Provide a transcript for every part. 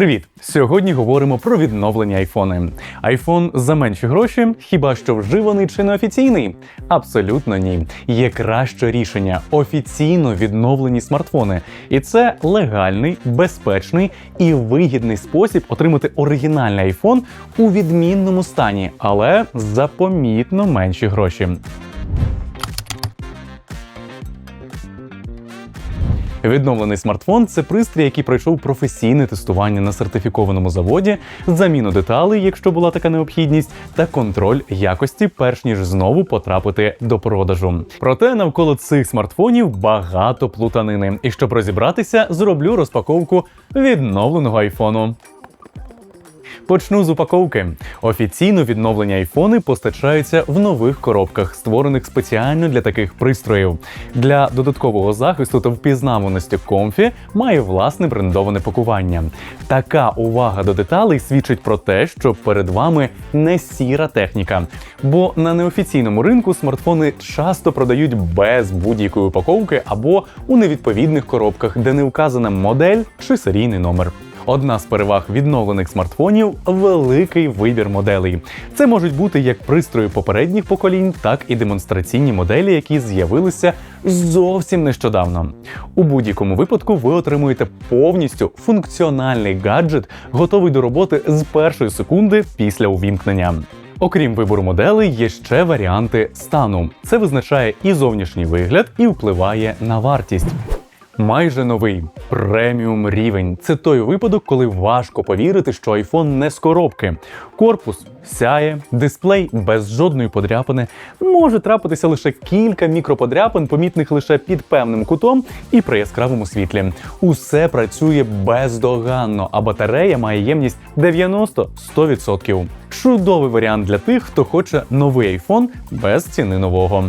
Привіт! Сьогодні говоримо про відновлені айфони. Айфон за менші гроші, хіба що вживаний чи неофіційний? Абсолютно ні. Є краще рішення офіційно відновлені смартфони. І це легальний, безпечний і вигідний спосіб отримати оригінальний айфон у відмінному стані, але за помітно менші гроші. Відновлений смартфон це пристрій, який пройшов професійне тестування на сертифікованому заводі, заміну деталей, якщо була така необхідність, та контроль якості, перш ніж знову потрапити до продажу. Проте навколо цих смартфонів багато плутанини. І щоб розібратися, зроблю розпаковку відновленого айфону. Почну з упаковки. Офіційно відновлені айфони постачаються в нових коробках, створених спеціально для таких пристроїв. Для додаткового захисту та впізнаваності комфі має власне брендоване пакування. Така увага до деталей свідчить про те, що перед вами не сіра техніка. Бо на неофіційному ринку смартфони часто продають без будь-якої упаковки або у невідповідних коробках, де не вказана модель чи серійний номер. Одна з переваг відновлених смартфонів великий вибір моделей. Це можуть бути як пристрої попередніх поколінь, так і демонстраційні моделі, які з'явилися зовсім нещодавно. У будь-якому випадку ви отримуєте повністю функціональний гаджет, готовий до роботи з першої секунди після увімкнення. Окрім вибору моделей, є ще варіанти стану. Це визначає і зовнішній вигляд, і впливає на вартість. Майже новий преміум рівень. Це той випадок, коли важко повірити, що iPhone не з коробки. Корпус сяє, дисплей без жодної подряпини. Може трапитися лише кілька мікроподряпин, помітних лише під певним кутом і при яскравому світлі. Усе працює бездоганно, а батарея має ємність 90-100%. Чудовий варіант для тих, хто хоче новий iPhone без ціни нового.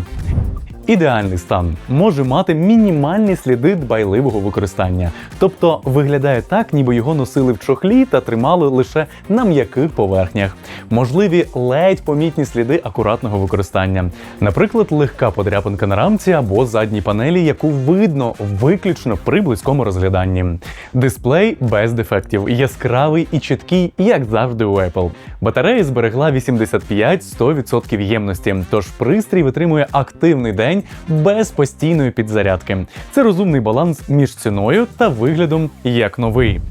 Ідеальний стан може мати мінімальні сліди дбайливого використання, тобто виглядає так, ніби його носили в чохлі та тримали лише на м'яких поверхнях. Можливі ледь помітні сліди акуратного використання, наприклад, легка подряпинка на рамці або задній панелі, яку видно виключно при близькому розгляданні. Дисплей без дефектів, яскравий і чіткий, як завжди у Apple. Батарея зберегла 85-100% ємності, тож пристрій витримує активний день без постійної підзарядки. Це розумний баланс між ціною та виглядом як новий.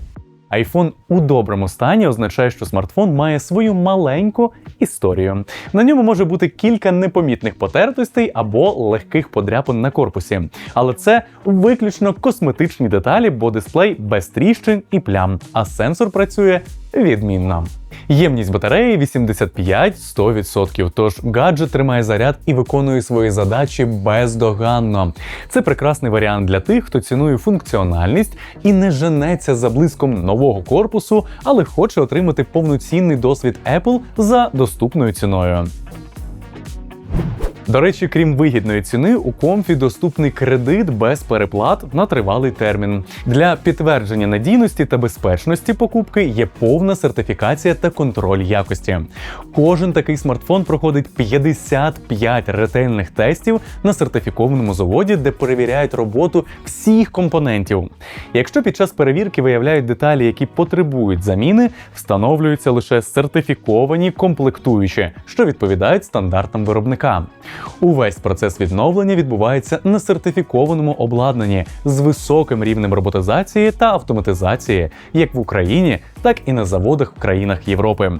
iPhone у доброму стані означає, що смартфон має свою маленьку історію. На ньому може бути кілька непомітних потертостей або легких подряпин на корпусі. Але це виключно косметичні деталі, бо дисплей без тріщин і плям, а сенсор працює відмінно. Ємність батареї 85-100%, тож гаджет тримає заряд і виконує свої задачі бездоганно. Це прекрасний варіант для тих, хто цінує функціональність і не женеться за блиском нового корпусу, але хоче отримати повноцінний досвід Apple за доступною ціною. До речі, крім вигідної ціни, у комфі доступний кредит без переплат на тривалий термін. Для підтвердження надійності та безпечності покупки є повна сертифікація та контроль якості. Кожен такий смартфон проходить 55 ретельних тестів на сертифікованому заводі, де перевіряють роботу всіх компонентів. Якщо під час перевірки виявляють деталі, які потребують заміни, встановлюються лише сертифіковані комплектуючі, що відповідають стандартам виробника. Увесь процес відновлення відбувається на сертифікованому обладнанні з високим рівнем роботизації та автоматизації, як в Україні, так і на заводах в країнах Європи.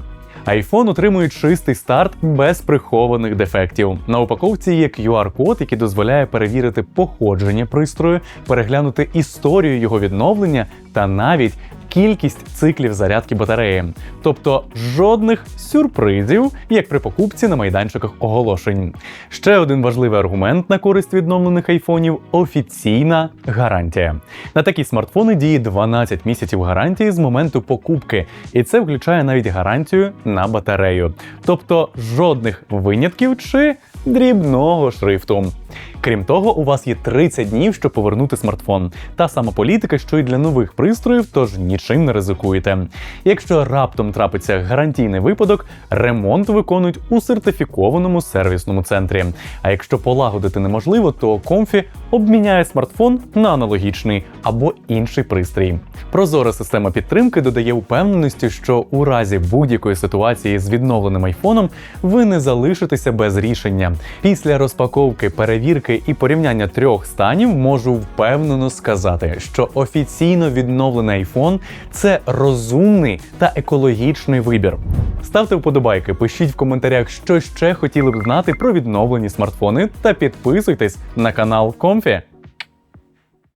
iPhone отримує чистий старт без прихованих дефектів. На упаковці є QR-код, який дозволяє перевірити походження пристрою, переглянути історію його відновлення та навіть кількість циклів зарядки батареї. Тобто жодних сюрпризів, як при покупці на майданчиках оголошень. Ще один важливий аргумент на користь відновлених айфонів офіційна гарантія. На такі смартфони діє 12 місяців гарантії з моменту покупки, і це включає навіть гарантію на батарею. Тобто жодних винятків чи дрібного шрифту. Крім того, у вас є 30 днів, щоб повернути смартфон. Та сама політика, що й для нових пристроїв, тож нічим не ризикуєте. Якщо раптом трапиться гарантійний випадок, ремонт виконують у сертифікованому сервісному центрі. А якщо полагодити неможливо, то Comfy обміняє смартфон на аналогічний або інший пристрій. Прозора система підтримки додає впевненості, що у разі будь-якої ситуації з відновленим айфоном ви не залишитеся без рішення. Після розпаковки, перевірки і порівняння трьох станів можу впевнено сказати, що офіційно відновлений iPhone – це розумний та екологічний вибір. Ставте вподобайки, пишіть в коментарях, що ще хотіли б знати про відновлені смартфони, та підписуйтесь на канал Comfy.